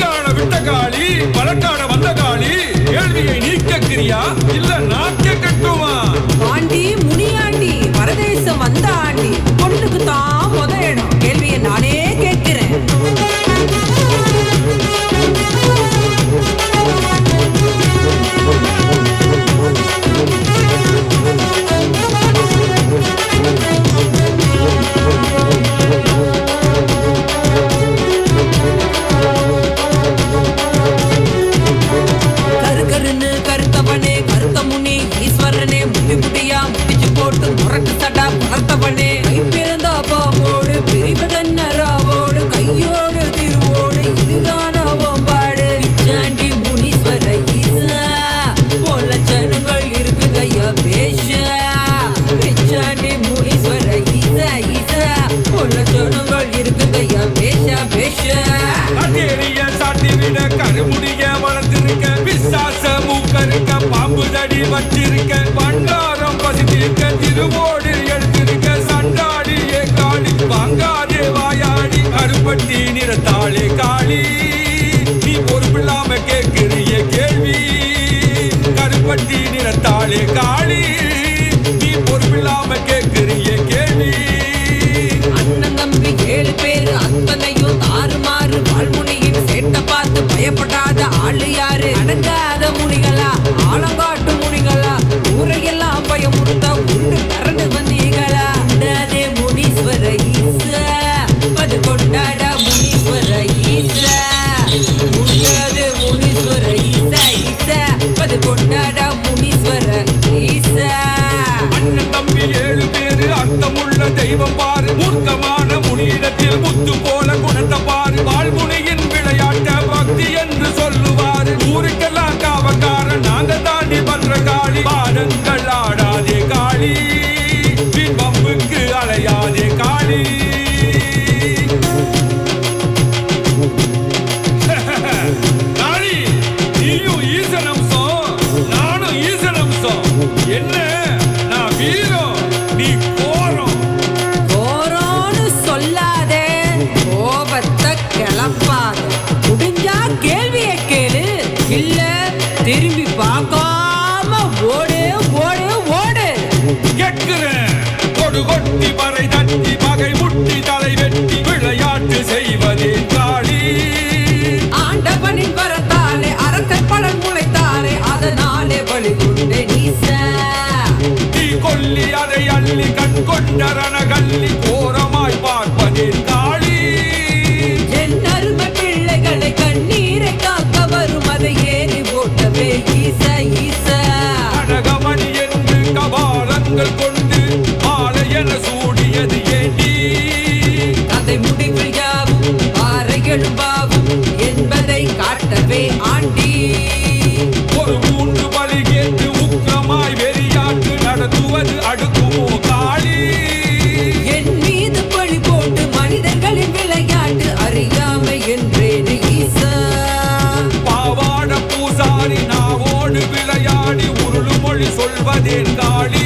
பல்கான விட்ட காளி பழக்கான வந்த காளி கேள்வியை நீக்கக்கிறியா? இல்ல நாக்க கட்டுமா? ஆண்டி முனியாண்டி பரதேசம் வந்த ஆண்டி. பாம்பு தெய்வம் பாரு. மூர்க்கமான முனியிடத்தில் முத்து போல குணத்த பாரு. வாழ்முனையின் விளையாட்ட பக்தி என்று சொல்லுவாரு. ஊருக்கெல்லாம் காவக்காரன் நாங்க தாண்டி பண்ற காளி பாடங்கள் ஆடாதே காளி பம்புக்கு அலையாதே காளி. காளி நீயும் ஈசன் அம்சம் நானும் ஈசன் அம்சம் என்ன திரும்பி பார்க்காம ஓடு ஓடு ஓடு. கேட்கிறேன். கொடு கொட்டி பறை தட்டி பகை முட்டி தலை வெட்டி விளையாட்டு செய்வதே காளி ஆண்டவனின் வரத்தாலே அரக்கன் பலன் முளைத்தாலே அதனாலே பலி கொண்டே நீசா நீ கொல்லி அதை அள்ளி கண் கொண்ட கபாலங்கள் கொண்டு மாலை என சூடியது ஏண்டி? கதை முடிவில் யாவும் பாறைகளும் பாவும் என்பதை காட்டவே ஆண்டி. ஒரு மூன்று பலி கேட்டு உக்கிரமாய் வெறியாட்டு நடத்துவது அடுக்குமோ காளி? என் மீது பழி போட்டு மனிதர்களின் விளையாட்டு அறியாமை என்றேன் ஈசா. பாவாட பூசாரி நாவோடு விளையாடி உருளு மொழி சொல்வதேன் காளி.